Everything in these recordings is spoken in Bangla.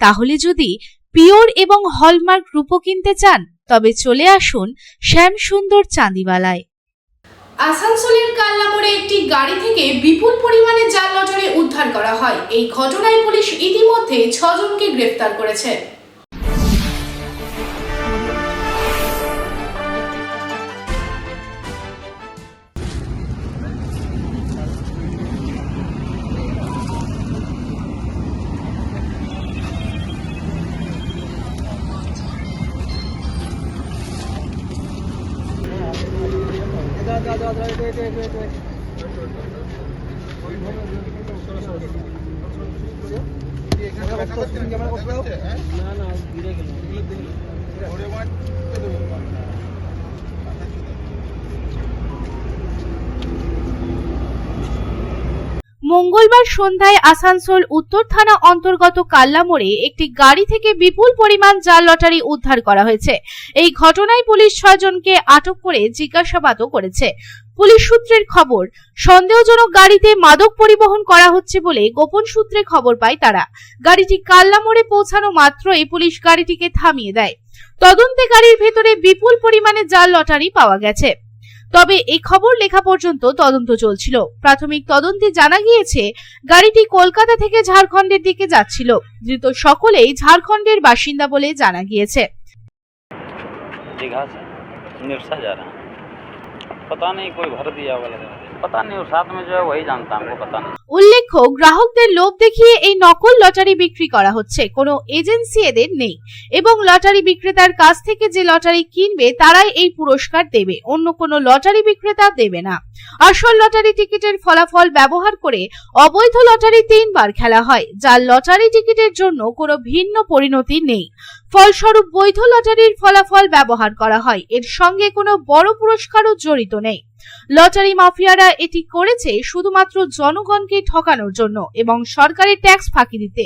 তাহলে যদি পিওর এবং হলমার্ক রূপো কিনতে চান, তবে চলে আসুন শ্যাম সুন্দর চাঁদিওয়ালায়। আসানসোলের কাল্লাপুরে একটি গাড়ি থেকে বিপুল পরিমাণে জাল লটারি উদ্ধার করা হয়। এই ঘটনায় পুলিশ ইতিমধ্যে ছজনকে গ্রেফতার করেছে। না না ঘিরে গেল মঙ্গলবার সন্ধ্যায় আসানসোল উত্তর থানা অন্তর্গত কাল্লা মোড়ে একটি গাড়ি থেকে বিপুল পরিমাণ জাল লটারি উদ্ধার করা হয়েছে। এই ঘটনায় পুলিশ ছয়জনকে আটক করে জিজ্ঞাসাবাদও করেছে। পুলিশ সূত্রের খবর, সন্দেহজনক গাড়িতে মাদক পরিবহন করা হচ্ছে বলে গোপন সূত্রে খবর পায় তারা। গাড়িটি কাল্লা মোড়ে পৌঁছানো মাত্রই পুলিশ গাড়িটিকে থামিয়ে দেয়। তদন্তে গাড়ির ভেতরে বিপুল পরিমাণে জাল লটারি পাওয়া গেছে। তবে এই খবর লেখা পর্যন্ত তদন্ত চলছিল। প্রাথমিক তদন্তে জানা গিয়েছে গাড়িটি কলকাতা থেকে ঝাড়খণ্ডের দিকে যাচ্ছিল। ধৃত সকলেই ঝাড়খণ্ডের বাসিন্দা বলে জানা গিয়েছে। दीघा উল্লেখ্য গ্রাহকদের লোভ দেখিয়ে এই নকল লটারি বিক্রি করা হচ্ছে। কোনো এজেন্সি এদের নেই। এবং লটারি বিক্রেতার কাছ থেকে যে লটারি কিনবে, তারাই এই পুরস্কার দেবে। অন্য কোনো লটারি বিক্রেতা দেবে না। আসল লটারি টিকিটের ফলাফল ব্যবহার করে অবৈধ লটারি তিনবার খেলা হয়। যার লটারি টিকিটের জন্য কোনো ভিন্ন পরিণতি নেই। ফলস্বরূপ বৈধ লটারির ফলাফল ব্যবহার করা হয়। এর সঙ্গে কোনো বড় পুরস্কারও জড়িত নেই। লটারি মাফিয়ারা এটি করেছে শুধুমাত্র জনগণকে ঠকানোর জন্য এবং সরকারের ট্যাক্স ফাঁকি দিতে।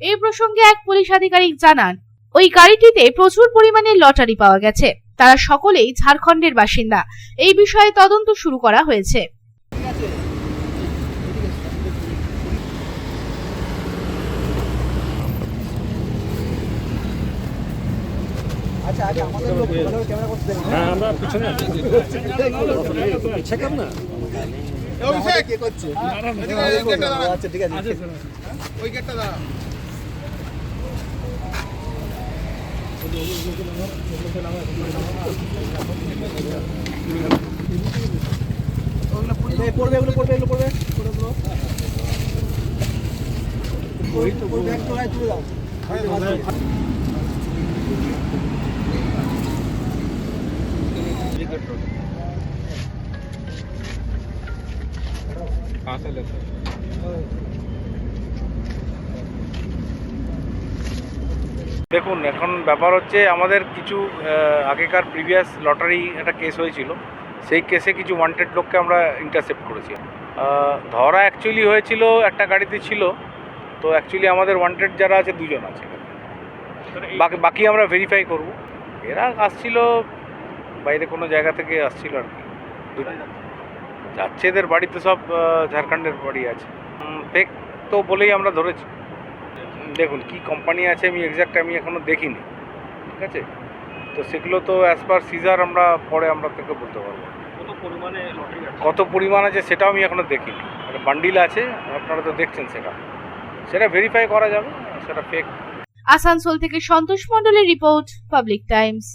এই প্রসঙ্গে এক পুলিশ আধিকারিক জানান, ওই গাড়িটিতে প্রচুর পরিমাণে লটারি পাওয়া গেছে। তারা সকলেই ঝাড়খণ্ডের বাসিন্দা। এই বিষয়ে তদন্ত শুরু করা হয়েছে। হ্যাঁ আমরা পিছনে কর না? অভিষেক! কে করছে? আচ্ছা ঠিক আছে ওই গেটটা দাঁড়া পড়বে এগুলো পড়বে এগুলো পড়বে। ওই তো ব্যাগ তো তুলে দাও। দেখুন এখন ব্যাপার হচ্ছে আমাদের কিছু আগেকার প্রিভিয়াস লটারি একটা কেস হয়েছিল। সেই কেসে কিছু ওয়ান্টেড লোককে আমরা ইন্টারসেপ্ট করেছি। ধরা অ্যাকচুয়ালি হয়েছিল একটা গাড়িতে ছিল। তো অ্যাকচুয়ালি আমাদের ওয়ান্টেড যারা আছে দুজন আছে। বাকি বাকি আমরা ভেরিফাই করব। এরা আসছিল বাইরে কোনো জায়গা থেকে আসছিল আর কি। যাচ্ছে এদের বাড়িতে সব ঝাড়খণ্ডের বাড়ি আছে। ফেক তো বলেই আমরা ধরেছি। দেখুন কি কোম্পানি আছে আমি এক্স্যাক্ট আমি এখনও দেখিনি। ঠিক আছে? তো সেগুলো তো অ্যাজ পার সিজার আমরা পরে আমরা থেকে বলতে পারব। কত পরিমাণে লটারি কত পরিমাণ আছে সেটাও আমি এখনও দেখিনি। বান্ডিল আছে আপনারা তো দেখছেন সেটা। সেটা ভেরিফাই করা যাবে সেটা ফেক আসানসোল থেকে সন্তোষ মণ্ডলের রিপোর্ট পাবলিক টাইমস